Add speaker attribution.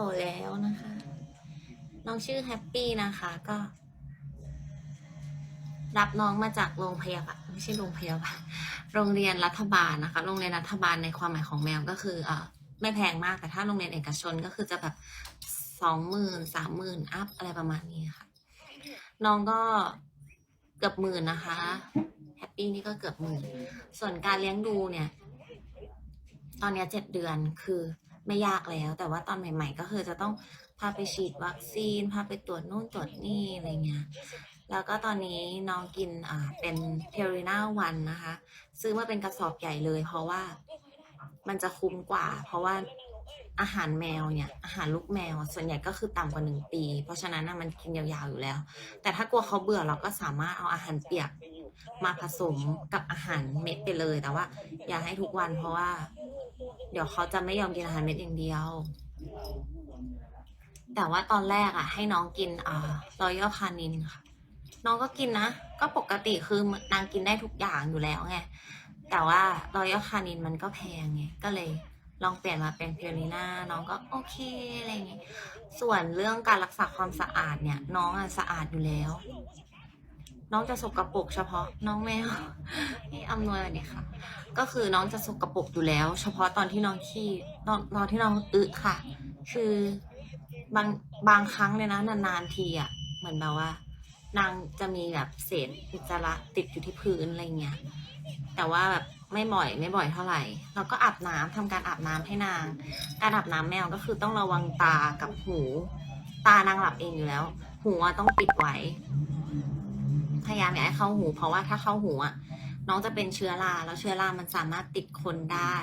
Speaker 1: ตแล้วนะคะ น้องชื่อแฮปปี้นะคะก็ รับน้องมาจากโรงพยาบาลไม่ใช่โรงพยาบาลโรงเรียนรัฐบาลนะคะ โรงเรียนรัฐบาลในความหมายของแมวก็คือเออไม่แพงมากแต่ถ้าโรงเรียนเอกชนก็คือจะแบบสองหมื่นสามหมื่นอัพอะไรประมาณนี้ค่ะ น้องก็เกือบหมื่นนะคะแฮปปี้นี่ก็เกือบหมื่นส่วนการเลี้ยงดูเนี่ย ตอนนี้เจ็ดเดือนคือ ไม่ยากแล้ว แต่ว่าตอนใหม่ ๆ ก็คือจะต้องพาไปฉีดวัคซีน พาไปตรวจนู่นตรวจนี่อะไรเงี้ยแล้วก็ตอนนี้น้องกินอ่าเป็นเพริน่าวันนะคะ ซื้อมาเป็นกระสอบใหญ่เลย เพราะว่ามันจะคุ้มกว่า เพราะว่าอาหารแมวเนี่ยอาหารลูกแมว ส่วนใหญ่ก็คือต่ำกว่าหนึ่งปี เพราะฉะนั้นน่ะมันกินยาวๆอยู่แล้ว แต่ถ้ากลัวเขาเบื่อเราก็สามารถเอาอาหารเปียกมาผสมกับอาหารเม็ดไปเลยแต่ว่า อย่าให้ทุกวันเพราะว่า เดี๋ยวเขาจะไม่ยอมกินอาหารเม็ดอย่างเดียว แต่ว่าตอนแรกอะให้น้องกินอ่ารอยัลคานินค่ะ น้องก็กินนะ ก็ปกติคือนางกินได้ทุกอย่างอยู่แล้วไง แต่ว่ารอยัลคานินมันก็แพงไง ก็เลยลองเปลี่ยนมาเป็นเพลนีน่าน้องก็โอเคอะไรอย่างเงี้ยส่วนเรื่องการรักษาความสะอาดเนี่ย น้องอะสะอาดอยู่แล้ว น้องจะสกรปรกเฉพาะน้องแมวนี่อำนวยสวัสดีค่ะ ก็คือน้องจะสกรปรกอยู่แล้ว เฉพาะตอนที่น้องขี้ตอนตอนที่น้องอึค่ะ คือบางบางครั้งเลยนะนานๆทีอะเหมือนแบบว่า นางจะมีแบบเศษอุจจาระติดอยู่ที่พื้นอะไรเงี้ยแต่ว่าแบบไม่บ่อยไม่บ่อยเท่าไหร่ เราก็อาบน้ำทำการอาบน้ำให้นาง การอาบน้ำแมวก็คือต้องระวังตากับหู ตานางหลับเองอยู่แล้ว หูต้องปิดไว้ ยายามอย่าให้เข้าหู เพราะว่าถ้าเข้าหูอะน้องจะเป็นเชื้อราแล้วเชื้อรามันสามารถติดคนได้